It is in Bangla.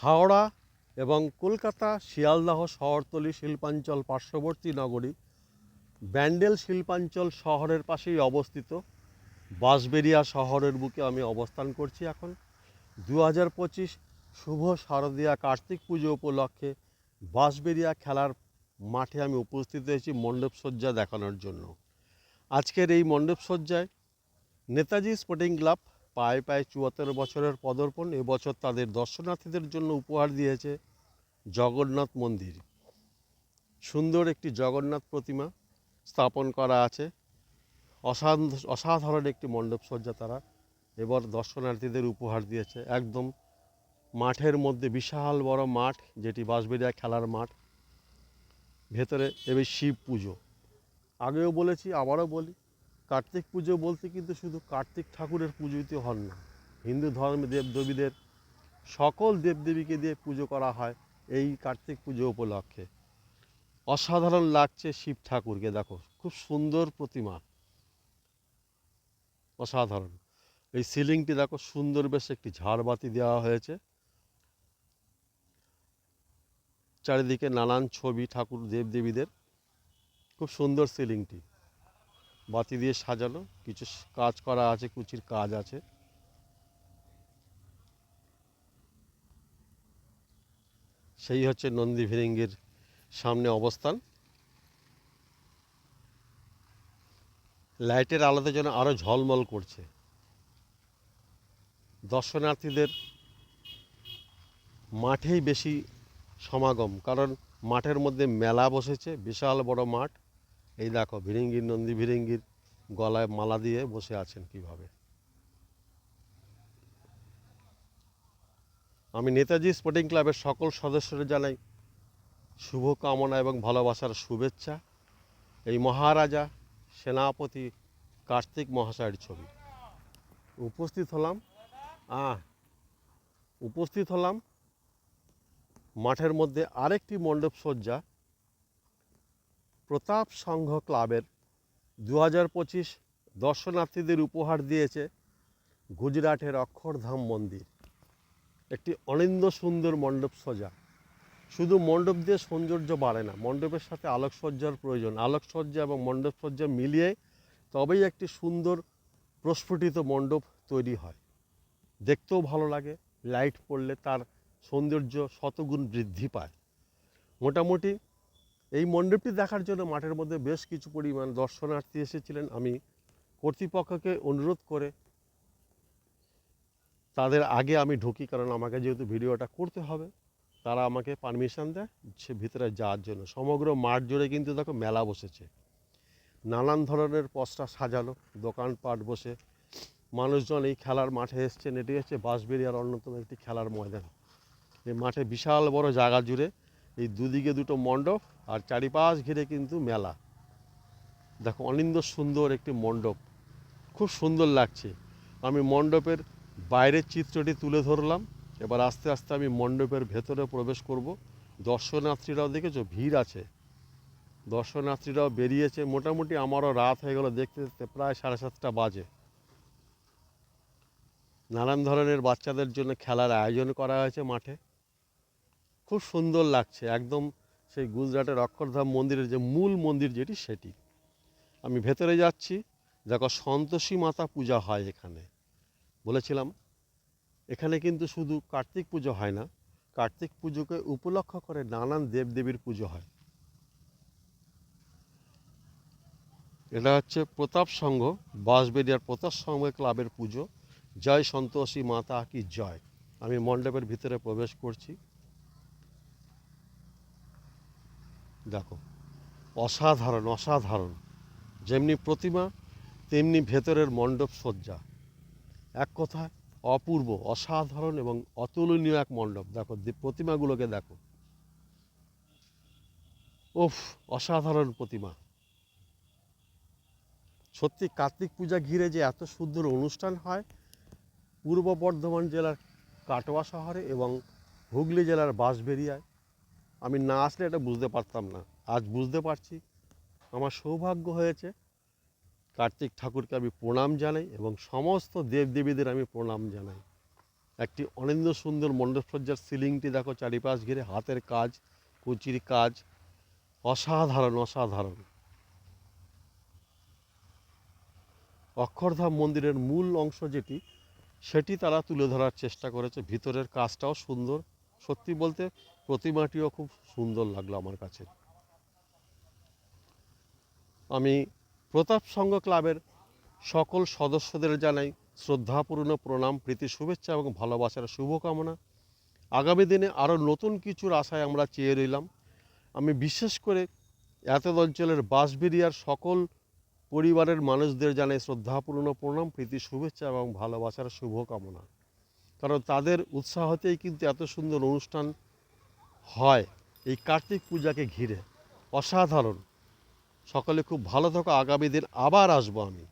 হাওড়া এবং কলকাতা শিয়ালদাহ শহরতলি শিল্পাঞ্চল পার্শ্ববর্তী নগরী ব্যান্ডেল শিল্পাঞ্চল শহরের পাশেই অবস্থিত। বাঁশবেরিয়া শহরের বুকে আমি অবস্থান করছি এখন। দু হাজার পঁচিশ শুভ শারদীয়া কার্তিক পুজো উপলক্ষে বাঁশবেরিয়া খেলার মাঠে আমি উপস্থিত হয়েছি মণ্ডপসজ্জা দেখানোর জন্য। আজকের এই মণ্ডপসজ্জায় নেতাজি স্পোর্টিং ক্লাব পায়ে পায়ে চুয়াত্তর বছরের পদার্পণ, এবছর তাদের দর্শনার্থীদের জন্য উপহার দিয়েছে জগন্নাথ মন্দির। সুন্দর একটি জগন্নাথ প্রতিমা স্থাপন করা আছে। অসাধ- অসাধারণ একটি মণ্ডপসজ্জা তারা এবার দর্শনার্থীদের উপহার দিয়েছে। একদম মাঠের মধ্যে বিশাল বড় মাঠ, যেটি বাঁশবেরিয়া খেলার মাঠ। ভেতরে এবার শিব পুজো। আগেও বলেছি, আবারও বলি কার্তিক পুজো বলতে কিন্তু শুধু কার্তিক ঠাকুরের পুজোতে হন না। হিন্দু ধর্মের দেবদেবীদের সকল দেবদেবীকে দিয়ে পুজো করা হয় এই কার্তিক পুজো উপলক্ষে। অসাধারণ লাগছে শিব ঠাকুরকে, দেখো, খুব সুন্দর প্রতিমা। অসাধারণ। এই সিলিংটি দেখো, সুন্দর বেশ একটি ঝাড়বাতি দেওয়া হয়েছে। চারিদিকে নানান ছবি ঠাকুর দেবদেবীদের খুব সুন্দর সিলিংটি। বাতি দিয়ে সাজানো কিছু কাজ করা আছে, কুচির কাজ আছে। সেই হচ্ছে নন্দী ভিরিঙ্গির সামনে অবস্থান। লাইটের আলোতে যেন আরও ঝলমল করছে। দর্শনার্থীদের মাঠেই বেশি সমাগম, কারণ মাঠের মধ্যে মেলা বসেছে, বিশাল বড় মাঠ। এই দেখো, ভিরিঙ্গির নন্দী ভিরিঙ্গির গলায় মালা দিয়ে বসে আছেন কীভাবে? আমি নেতাজি স্পোর্টিং ক্লাবের সকল সদস্যদের জানাই শুভকামনা এবং ভালোবাসার শুভেচ্ছা। এই মহারাজা, সেনাপতি, কার্তিক মহাশয়ের ছবি। উপস্থিত হলাম, আহ, উপস্থিত হলাম মাঠের মধ্যে আরেকটি মণ্ডপ সজ্জা প্রতাপ সংঘ ক্লাবের দু হাজার পঁচিশ দর্শনার্থীদের উপহার দিয়েছে গুজরাটের অক্ষরধাম মন্দির। একটি অনিন্দ সুন্দর মণ্ডপ সজ্জা। শুধু মণ্ডপ দিয়ে সৌন্দর্য বাড়ে না, মণ্ডপের সাথে আলোকসজ্জার প্রয়োজন। আলোকসজ্জা এবং মণ্ডপসজ্জা মিলিয়ে তবেই একটি সুন্দর প্রস্ফুটিত মণ্ডপ তৈরি হয়। দেখতেও ভালো লাগে, লাইট পড়লে তার সৌন্দর্য শতগুণ বৃদ্ধি পায়। মোটামুটি এই মণ্ডপটি দেখার জন্য মাঠের মধ্যে বেশ কিছু পরিমাণ দর্শনার্থী এসেছিলেন। আমি কর্তৃপক্ষকে অনুরোধ করে তাদের আগে আমি ঢুকি, কারণ আমাকে যেহেতু ভিডিওটা করতে হবে, তারা আমাকে পারমিশন দেয় সে ভিতরে যাওয়ার জন্য। সমগ্র মাঠ জুড়ে কিন্তু দেখো মেলা বসেছে। নানান ধরনের পসরা সাজানো, দোকানপাট বসে, মানুষজন এই খেলার মাঠে এসছেন এটি হচ্ছে বাঁশবেরিয়ার অন্যতম একটি খেলার ময়দান। এই মাঠে বিশাল বড় জায়গা জুড়ে এই দুদিকে দুটো মণ্ডপ আর চারিপাশ ঘিরে কিন্তু মেলা। দেখো, অনিন্দ সুন্দর একটি মণ্ডপ। খুব সুন্দর লাগছে। আমি মণ্ডপের বাইরের চিত্রটি তুলে ধরলাম। এবার আস্তে আস্তে আমি মণ্ডপের ভেতরে প্রবেশ করব। দর্শনার্থীরাও দেখেছ, ভিড় আছে। দর্শনার্থীরাও বেরিয়েছে। মোটামুটি আমারও রাত হয়ে গেল, দেখতে দেখতে প্রায় সাড়ে সাতটা বাজে। নানান ধরনের বাচ্চাদের জন্য খেলার আয়োজন করা হয়েছে মাঠে। খুব সুন্দর লাগছে। একদম সেই গুজরাটের অক্ষরধাম মন্দিরের যে মূল মন্দির যেটি, সেটি। আমি ভেতরে যাচ্ছি, দেখো সন্তোষী মাতা পূজা হয় এখানে। বলেছিলাম, এখানে কিন্তু শুধু কার্তিক পুজো হয় না, কার্তিক পুজোকে উপলক্ষ করে নানান দেবদেবীর পুজো হয়। এটা হচ্ছে প্রতাপ সংঘ বাঁশবেরিয়ার প্রতাপ সংঘ ক্লাবের পুজো। জয় সন্তোষী মাতা কি জয়? আমি মণ্ডপের ভিতরে প্রবেশ করছি। দেখো, অসাধারণ অসাধারণ। যেমনি প্রতিমা, তেমনি ভেতরের মণ্ডপ সজ্জা। এক কথায় অপূর্ব, অসাধারণ এবং অতুলনীয় এক মণ্ডপ। দেখো প্রতিমাগুলোকে দেখো। ওফ অসাধারণ প্রতিমা। সত্যি, কার্তিক পূজা ঘিরে যে এত সুন্দর অনুষ্ঠান হয়, পূর্ব বর্ধমান জেলার কাটোয়া শহরে এবং হুগলি জেলার বাঁশবেরিয়ায় আমি না আসলে এটা বুঝতে পারতাম না। আজ বুঝতে পারছি, আমার সৌভাগ্য হয়েছে, কার্তিক ঠাকুরকে আমি প্রণাম জানাই এবং সমস্ত দেবদেবীদের আমি প্রণাম জানাই। একটি অনিন্দ সুন্দর মণ্ডপসজ্জার সিলিংটি দেখো চারিপাশ ঘিরে, হাতের কাজ, কুচির কাজ, অসাধারণ অসাধারণ। অক্ষরধাম মন্দিরের মূল অংশ যেটি, সেটি তারা তুলে ধরার চেষ্টা করেছে, ভিতরের কাজটাও সুন্দর। সত্যি বলতে প্রতিমাটিও খুব সুন্দর লাগল আমার কাছে। আমি প্রতাপ সংঘ ক্লাবের সকল সদস্যদের জানাই শ্রদ্ধাপূর্ণ প্রণাম, প্রীতি, শুভেচ্ছা এবং ভালোবাসার শুভকামনা। আগামী দিনে আরও নতুন কিছুর আশায় আমরা চেয়ে রইলাম। আমি বিশেষ করে এতদ অঞ্চলের বাঁশবেরিয়ার সকল পরিবারের মানুষদের জানাই শ্রদ্ধাপূর্ণ প্রণাম, প্রীতি, শুভেচ্ছা এবং ভালোবাসার শুভকামনা। কারণ তাদের উৎসাহতেই কিন্তু এত সুন্দর অনুষ্ঠান হয়। এই কার্তিক পূজাকে ঘিরে। অসাধারণ। সকলে খুব ভালো থাকো, আগামী দিন আবার আসব আমি।